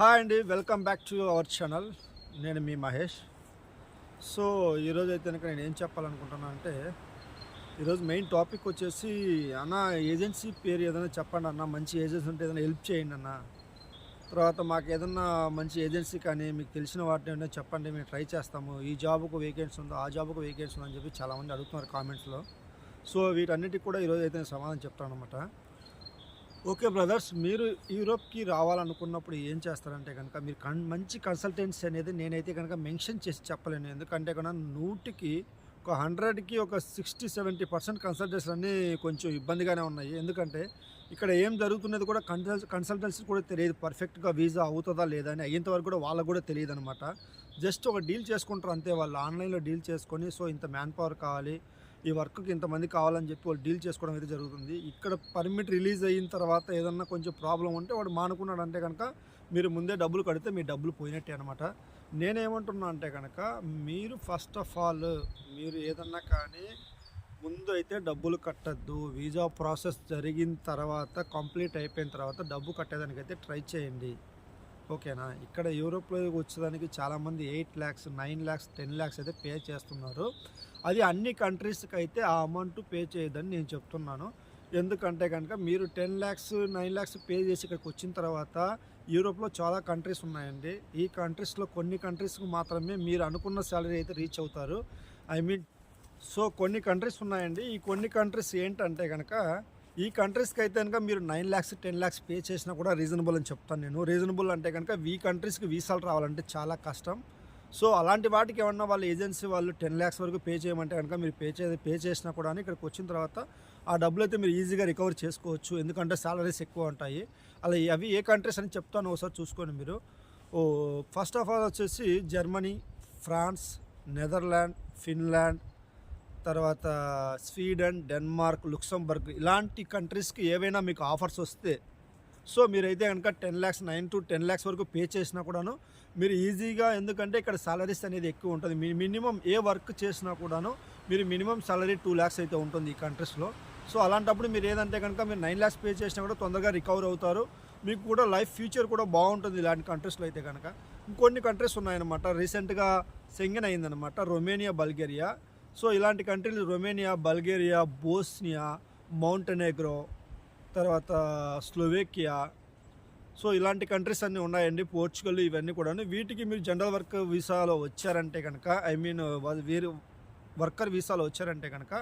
Hi అండి welcome back to our channel. నేను మీ మహేష్. సో ఈరోజు అయితే కనుక నేను ఏం చెప్పాలనుకుంటున్నా అంటే ఈరోజు మెయిన్ టాపిక్ వచ్చేసి అన్న ఏజెన్సీ పేరు ఏదైనా చెప్పండి అన్న మంచి ఏజెన్సీ ఉంటే ఏదైనా హెల్ప్ చేయండి అన్న. తర్వాత మాకు ఏదన్నా మంచి ఏజెన్సీ కానీ మీకు తెలిసిన వాటిని ఏమైనా చెప్పండి మేము ట్రై చేస్తాము. ఈ జాబ్కు వేకెన్సీ ఉందో ఆ జాబ్కు వేకెన్సీ ఉందని అని చెప్పి చాలామంది అడుగుతున్నారు కామెంట్స్లో. సో వీటన్నిటికి కూడా ఈరోజు అయితే నేను సమాధానం చెప్తాను అనమాట ఓకే బ్రదర్స్ మీరు యూరోప్కి రావాలనుకున్నప్పుడు ఏం చేస్తారంటే కనుక మీరు కన్ మంచి కన్సల్టెన్సీ అనేది నేనైతే కనుక మెన్షన్ చేసి చెప్పలేను. ఎందుకంటే కనుక నూటికి ఒక హండ్రెడ్కి ఒక సిక్స్టీ సెవెంటీ పర్సెంట్ కన్సల్టెన్సీ అన్నీ కొంచెం ఇబ్బందిగానే ఉన్నాయి. ఎందుకంటే ఇక్కడ ఏం జరుగుతున్నది కూడా కన్సల్ కన్సల్టెన్సీ కూడా తెలియదు. పర్ఫెక్ట్గా వీసా అవుతుందా లేదా అని అయ్యేంత వరకు కూడా వాళ్ళకు కూడా తెలియదు అనమాట జస్ట్ ఒక డీల్ చేసుకుంటారు అంతే వాళ్ళు. ఆన్లైన్లో డీల్ చేసుకొని సో ఇంత మ్యాన్ పవర్ కావాలి ఈ వర్క్కి ఇంతమంది కావాలని చెప్పి వాళ్ళు డీల్ చేసుకోవడం అయితే జరుగుతుంది. ఇక్కడ పర్మిట్ రిలీజ్ అయిన తర్వాత ఏదన్నా కొంచెం ప్రాబ్లం ఉంటే వాడు మానుకున్నాడు అంటే కనుక మీరు ముందే డబ్బులు కడితే మీ డబ్బులు పోయినట్టే అనమాట నేనేమంటున్నా అంటే కనుక మీరు ఫస్ట్ ఆఫ్ ఆల్ మీరు ఏదన్నా కానీ ముందు అయితే డబ్బులు కట్టద్దు. వీసా ప్రాసెస్ జరిగిన తర్వాత కంప్లీట్ అయిపోయిన తర్వాత డబ్బు కట్టేదానికైతే ట్రై చేయండి. ఓకేనా? ఇక్కడ యూరోప్లో వచ్చేదానికి చాలామంది eight lakhs nine lakhs ten lakhs అయితే పే చేస్తున్నారు. అది అన్ని కంట్రీస్కి అయితే ఆ అమౌంట్ పే చేయదని నేను చెప్తున్నాను. ఎందుకంటే కనుక మీరు ten lakhs nine lakhs pay చేసి ఇక్కడికి వచ్చిన తర్వాత యూరోప్లో చాలా కంట్రీస్ ఉన్నాయండి. ఈ కంట్రీస్లో కొన్ని కంట్రీస్కి మాత్రమే మీరు అనుకున్న శాలరీ అయితే రీచ్ అవుతారు. ఐ మీన్ సో కొన్ని కంట్రీస్ ఉన్నాయండి. ఈ కొన్ని కంట్రీస్ ఏంటంటే కనుక ఈ కంట్రీస్కి అయితే కనుక మీరు nine lakhs ten lakhs pay చేసినా కూడా రీజనబుల్ అని చెప్తాను నేను. రీజనబుల్ అంటే కనుక ఈ కంట్రీస్కి వీసాలు రావాలంటే చాలా కష్టం. సో అలాంటి వాటికి ఏమన్నా వాళ్ళ ఏజెన్సీ వాళ్ళు టెన్ ల్యాక్స్ వరకు పే చేయమంటే కనుక మీరు పే చే పే చేసినా కూడా ఇక్కడికి వచ్చిన తర్వాత ఆ డబ్బులు అయితే మీరు ఈజీగా రికవర్ చేసుకోవచ్చు. ఎందుకంటే సాలరీస్ ఎక్కువ ఉంటాయి. అలా అవి ఏ కంట్రీస్ అని చెప్తాను ఒకసారి చూసుకోండి మీరు. ఓ ఫస్ట్ ఆఫ్ ఆల్ వచ్చేసి జర్మనీ ఫ్రాన్స్ నెదర్లాండ్ ఫిన్లాండ్ తర్వాత స్వీడన్ డెన్మార్క్ లుక్సంబర్గ్ ఇలాంటి కంట్రీస్కి ఏవైనా మీకు ఆఫర్స్ వస్తే సో మీరైతే కనుక ten lakhs nine to ten lakhs వరకు పే చేసినా కూడాను మీరు ఈజీగా ఎందుకంటే ఇక్కడ సాలరీస్ అనేది ఎక్కువ ఉంటుంది. మీ మినిమం ఏ వర్క్ చేసినా కూడాను మీరు మినిమం సాలరీ టూ ల్యాక్స్ అయితే ఉంటుంది ఈ కంట్రీస్లో. సో అలాంటప్పుడు మీరు ఏదంటే కనుక మీరు నైన్ ల్యాక్స్ పే చేసినా కూడా తొందరగా రికవర్ అవుతారు. మీకు కూడా లైఫ్ ఫ్యూచర్ కూడా బాగుంటుంది ఇలాంటి కంట్రీస్లో అయితే కనుక ఇంకొన్ని కంట్రీస్ ఉన్నాయన్నమాట. రీసెంట్గా సెంగన్ అయిందనమాట రొమేనియా బల్గేరియా. సో ఇలాంటి కంట్రీలు రొమేనియా బల్గేరియా బోస్నియా మౌంటెనెగ్రో తర్వాత స్లోవేకియా. సో ఇలాంటి కంట్రీస్ అన్నీ ఉన్నాయండి పోర్చుగల్ ఇవన్నీ కూడా వీటికి మీరు జనరల్ వర్క్ వీసాలో వచ్చారంటే కనుక ఐ మీన్ వీరు వర్కర్ వీసాలో వచ్చారంటే కనుక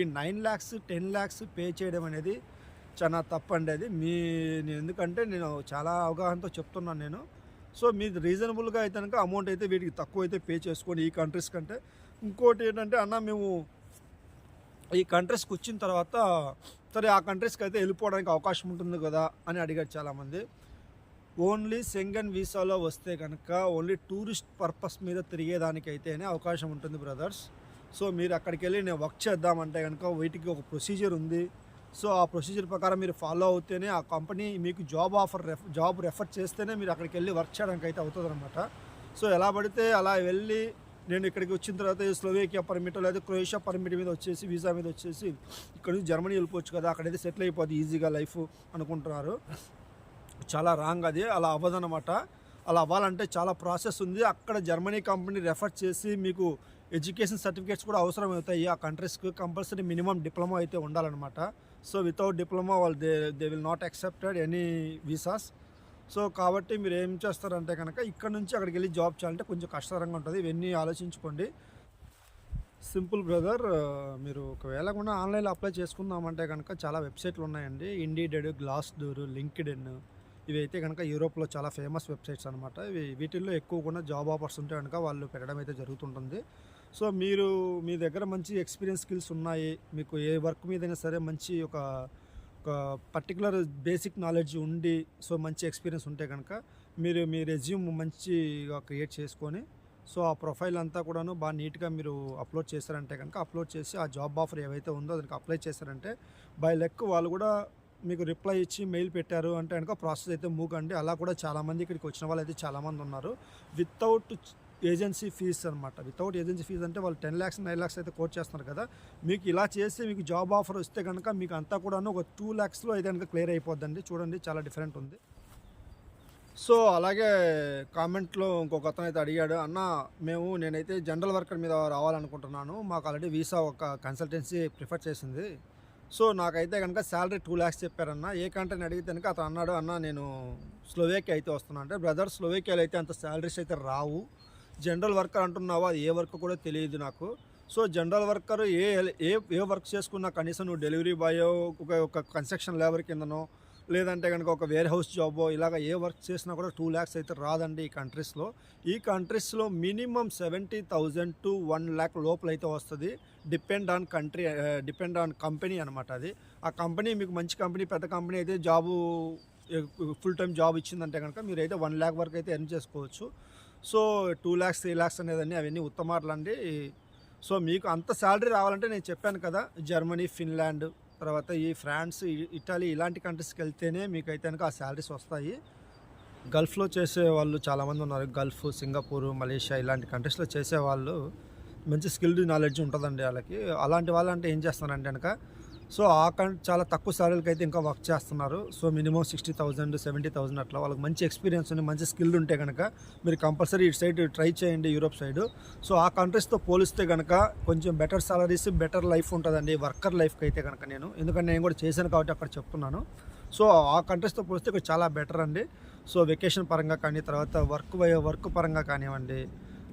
ఈ nine lakhs ten lakhs pay చేయడం అనేది చాలా తప్పండి అది. మీ నేను ఎందుకంటే నేను చాలా అవగాహనతో చెప్తున్నాను నేను. సో మీ రీజనబుల్గా అయితే కనుక అమౌంట్ అయితే వీటికి తక్కువ అయితే పే చేసుకోండి ఈ కంట్రీస్ కంటే. ఇంకోటి ఏంటంటే అన్న మేము ఈ కంట్రీస్కి వచ్చిన తర్వాత సరే ఆ కంట్రీస్కి అయితే వెళ్ళిపోవడానికి అవకాశం ఉంటుంది కదా అని అడిగారు చాలామంది. ఓన్లీ సెంగన్ వీసాలో వస్తే కనుక ఓన్లీ టూరిస్ట్ పర్పస్ మీద తిరిగేదానికైతేనే అవకాశం ఉంటుంది బ్రదర్స్. సో మీరు అక్కడికి వెళ్ళి నేను వర్క్ చేద్దామంటే కనుక వీటికి ఒక ప్రొసీజర్ ఉంది. సో ఆ ప్రొసీజర్ ప్రకారం మీరు ఫాలో అవుతేనే ఆ కంపెనీ మీకు job offer ref job refer చేస్తేనే మీరు అక్కడికి వెళ్ళి వర్క్ చేయడానికి అయితే అవుతుంది అనమాట సో ఎలా పడితే అలా వెళ్ళి నేను ఇక్కడికి వచ్చిన తర్వాత స్లోవేకియా పర్మిట్ లేదా క్రొయేషియా పర్మిట్ మీద వచ్చేసి వీసా మీద వచ్చేసి ఇక్కడ నుంచి జర్మనీ వెళ్ళిపోవచ్చు కదా అక్కడైతే సెటిల్ అయిపోద్ది ఈజీగా లైఫ్ అనుకుంటున్నారు. చాలా రాంగ్ అది అలా అవ్వదనమాట అలా అవ్వాలంటే చాలా ప్రాసెస్ ఉంది. అక్కడ జర్మనీ కంపెనీ రెఫర్ చేసి మీకు ఎడ్యుకేషన్ సర్టిఫికేట్స్ కూడా అవసరం అవుతాయి ఆ కంట్రీస్కి కంపల్సరీ మినిమం డిప్లొమా అయితే ఉండాలన్నమాట. సో వితౌట్ డిప్లొమా వాళ్ళు they they will not accepted any visas. So కాబట్టి మీరు ఏం చేస్తారంటే కనుక ఇక్కడ నుంచి అక్కడికి వెళ్ళి జాబ్ చేయాలంటే కొంచెం కష్టతరంగా ఉంటుంది. ఇవన్నీ ఆలోచించుకోండి. సింపుల్ బ్రదర్ మీరు ఒకవేళ కూడా ఆన్లైన్లో అప్లై చేసుకుందామంటే కనుక చాలా వెబ్సైట్లు ఉన్నాయండి. Indeed Glassdoor LinkedIn ఇవి అయితే కనుక యూరోప్లో చాలా ఫేమస్ వెబ్సైట్స్ అనమాట ఇవి వీటిల్లో ఎక్కువ కూడా జాబ్ ఆఫర్స్ ఉంటే కనుక వాళ్ళు పెట్టడం అయితే జరుగుతుంటుంది. సో మీరు మీ దగ్గర మంచి ఎక్స్పీరియన్స్ స్కిల్స్ ఉన్నాయి. మీకు ఏ వర్క్ మీదైనా సరే మంచి ఒక ఒక పర్టికులర్ బేసిక్ నాలెడ్జ్ ఉండి సో మంచి ఎక్స్పీరియన్స్ ఉంటే కనుక మీరు మీ రెజ్యూమ్ మంచిగా క్రియేట్ చేసుకొని సో ఆ ప్రొఫైల్ అంతా కూడాను బాగా నీట్గా మీరు అప్లోడ్ చేశారంటే కనుక అప్లోడ్ చేసి ఆ జాబ్ ఆఫర్ ఏవైతే ఉందో దానికి అప్లై చేశారంటే బై లెక్ వాళ్ళు కూడా మీకు రిప్లై ఇచ్చి మెయిల్ పెట్టారు అంటే కనుక ప్రాసెస్ అయితే మూవ్ అండి అలా కూడా చాలామంది ఇక్కడికి వచ్చిన వాళ్ళు అయితే చాలామంది ఉన్నారు. వితౌట్ ఏజెన్సీ ఫీజ్ అనమాట వితౌట్ ఏజెన్సీ ఫీజ్ అంటే వాళ్ళు టెన్ ల్యాక్స్ నైన్ ల్యాక్స్ అయితే కోట్ చేస్తున్నారు కదా. మీకు ఇలా చేస్తే మీకు జాబ్ ఆఫర్ వస్తే కనుక మీకు అంతా కూడాను ఒక టూ ల్యాక్స్లో అయితే కనుక క్లియర్ అయిపోద్దండి. చూడండి చాలా డిఫరెంట్ ఉంది. సో అలాగే కామెంట్లో ఇంకొక అతను అయితే అడిగాడు అన్న మేము నేనైతే జనరల్ వర్కర్ మీద రావాలనుకుంటున్నాను. మాకు ఆల్రెడీ వీసా ఒక కన్సల్టెన్సీ ప్రిఫర్ చేసింది. సో నాకైతే కనుక శాలరీ టూ ల్యాక్స్ చెప్పారన్న ఏ కంట్రీని అడిగితే కనుక అతను అన్నాడు అన్న నేను స్లోవేకియా అయితే వస్తున్నాను అంటే బ్రదర్ స్లోవేకియాలో అయితే అంత శాలరీస్ అయితే రావు. జనరల్ వర్కర్ అంటున్నావా? అది ఏ వర్క్ కూడా తెలియదు నాకు. సో జనరల్ వర్కర్ ఏ ఏ ఏ వర్క్ చేసుకున్నా కనీసం నువ్వు డెలివరీ బాయ్ ఒక ఒక కన్స్ట్రక్షన్ లేబర్ కిందనో లేదంటే కనుక ఒక వేర్ హౌస్ జాబో ఇలాగ ఏ వర్క్ చేసినా కూడా టూ ల్యాక్స్ అయితే రాదండి ఈ కంట్రీస్లో. ఈ కంట్రీస్లో minimum seventy thousand to one lakh లోపల అయితే వస్తుంది. Depend on country depend on company అనమాట అది. ఆ కంపెనీ మీకు మంచి కంపెనీ పెద్ద కంపెనీ అయితే జాబు ఫుల్ టైం జాబ్ ఇచ్చిందంటే కనుక మీరు అయితే వన్ ల్యాక్ వరకు అయితే ఎర్న్ చేసుకోవచ్చు. So two lakhs three lakhs అనేదండి అవన్నీ ఉత్తమాటలండి సో మీకు అంత శాలరీ రావాలంటే నేను చెప్పాను కదా జర్మనీ ఫిన్లాండ్ తర్వాత ఈ ఫ్రాన్స్ ఇటలీ ఇలాంటి కంట్రీస్కి వెళ్తేనే మీకు అయితే కనుక ఆ శాలరీస్ వస్తాయి. గల్ఫ్లో చేసే వాళ్ళు చాలామంది ఉన్నారు. గల్ఫ్ సింగపూర్ మలేషియా ఇలాంటి కంట్రీస్లో చేసేవాళ్ళు మంచి స్కిల్డ్ నాలెడ్జ్ ఉంటుందండి వాళ్ళకి. అలాంటి వాళ్ళంటే ఏం చేస్తానంటే కనుక సో ఆ కం చాలా తక్కువ శాలరీకి అయితే ఇంకా వర్క్ చేస్తున్నారు. So minimum sixty thousand seventy thousand అట్లా వాళ్ళకి మంచి ఎక్స్పీరియన్స్ ఉంది మంచి స్కిల్ ఉంటే కనుక మీరు కంపల్సరీ ఇటు సైడ్ ట్రై చేయండి యూరోప్ సైడ్. సో ఆ కంట్రీస్తో పోలిస్తే కనుక కొంచెం బెటర్ సాలరీస్ బెటర్ లైఫ్ ఉంటుందండి వర్కర్ లైఫ్కి అయితే కనుక నేను. ఎందుకంటే నేను కూడా చేశాను కాబట్టి అక్కడ చెప్తున్నాను. సో ఆ కంట్రీస్తో పోలిస్తే ఇక్కడ చాలా బెటర్ అండి. సో వెకేషన్ పరంగా కానీ తర్వాత వర్క్ వర్క్ పరంగా కానివ్వండి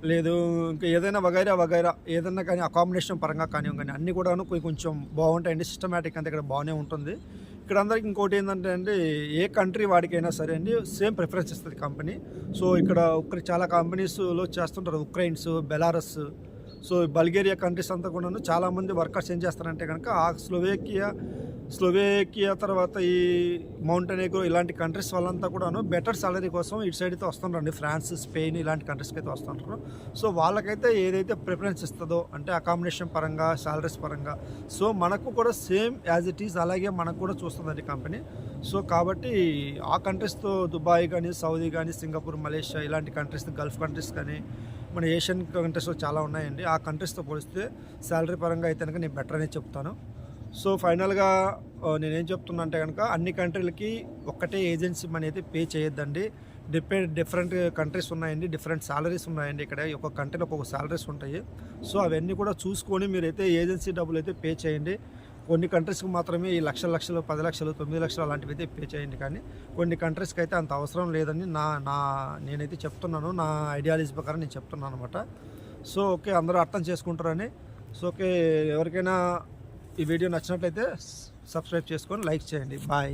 లేదు ఇంకా ఏదైనా వగైరా వగైరా ఏదైనా కానీ అకామిడేషన్ పరంగా కానీ కానీ అన్నీ కూడాను కొంచెం కొంచెం బాగుంటాయండి. సిస్టమేటిక్ అంతా ఇక్కడ బాగానే ఉంటుంది. ఇక్కడ అందరికి ఇంకోటి ఏంటంటే అండి ఏ కంట్రీ వాడికైనా సరే అండి సేమ్ ప్రిఫరెన్స్ ఇస్తుంది కంపెనీ సో ఇక్కడ ఇక్కడ చాలా కంపెనీస్లో చేస్తుంటారు Ukraine's Belarus so Bulgaria countries అంతా కూడాను చాలామంది వర్కర్స్ ఏం చేస్తారంటే కనుక ఆ స్లోవేకియా స్లోవేకియా తర్వాత ఈ మౌంటెనేగ్రో ఇలాంటి కంట్రీస్ వాళ్ళంతా కూడాను బెటర్ సాలరీ కోసం ఇటు సైడ్ అయితే వస్తుంటారండి ఫ్రాన్స్ స్పెయిన్ ఇలాంటి కంట్రీస్కి అయితే వస్తుంటారు. సో వాళ్ళకైతే ఏదైతే ప్రిఫరెన్స్ ఇస్తుందో అంటే అకామిడేషన్ పరంగా సాలరీస్ పరంగా సో మనకు కూడా సేమ్ యాజ్ ఇట్ ఈస్ అలాగే మనకు కూడా చూస్తుందండి కంపెనీ సో కాబట్టి ఆ కంట్రీస్తో దుబాయ్ కానీ సౌదీ కానీ సింగపూర్ మలేషియా ఇలాంటి కంట్రీస్ గల్ఫ్ కంట్రీస్ కానీ మన ఏషియన్ కంట్రీస్లో చాలా ఉన్నాయండి. ఆ కంట్రీస్తో పోలిస్తే శాలరీ పరంగా అయితే కనుక నేను బెటర్ అనే చెప్తాను. సో ఫైనల్గా నేనేం చెప్తున్నా అంటే కనుక అన్ని కంట్రీలకి ఒక్కటే ఏజెన్సీ మనీ అయితే పే చేయొద్దండి. డిపెండ్ డిఫరెంట్ కంట్రీస్ ఉన్నాయండి డిఫరెంట్ సాలరీస్ ఉన్నాయండి ఇక్కడ. ఒక్కొక్క కంట్రీలో ఒక్కొక్క సాలరీస్ ఉంటాయి. సో అవన్నీ కూడా చూసుకొని మీరైతే ఏజెన్సీ డబ్బులు అయితే పే చేయండి. కొన్ని కంట్రీస్కి మాత్రమే ఈ లక్షల లక్షలు పది లక్షలు తొమ్మిది లక్షలు అలాంటివి అయితే పే చేయండి. కానీ కొన్ని కంట్రీస్కి అయితే అంత అవసరం లేదని నా నా నేనైతే చెప్తున్నాను. నా ఐడియాలజీ ప్రకారం నేను చెప్తున్నాను అనమాట సో ఓకే అందరూ అర్థం చేసుకుంటారని. సో ఓకే ఎవరికైనా ఈ వీడియో నచ్చినట్లయితే సబ్స్క్రైబ్ చేసుకొని లైక్ చేయండి. బాయ్.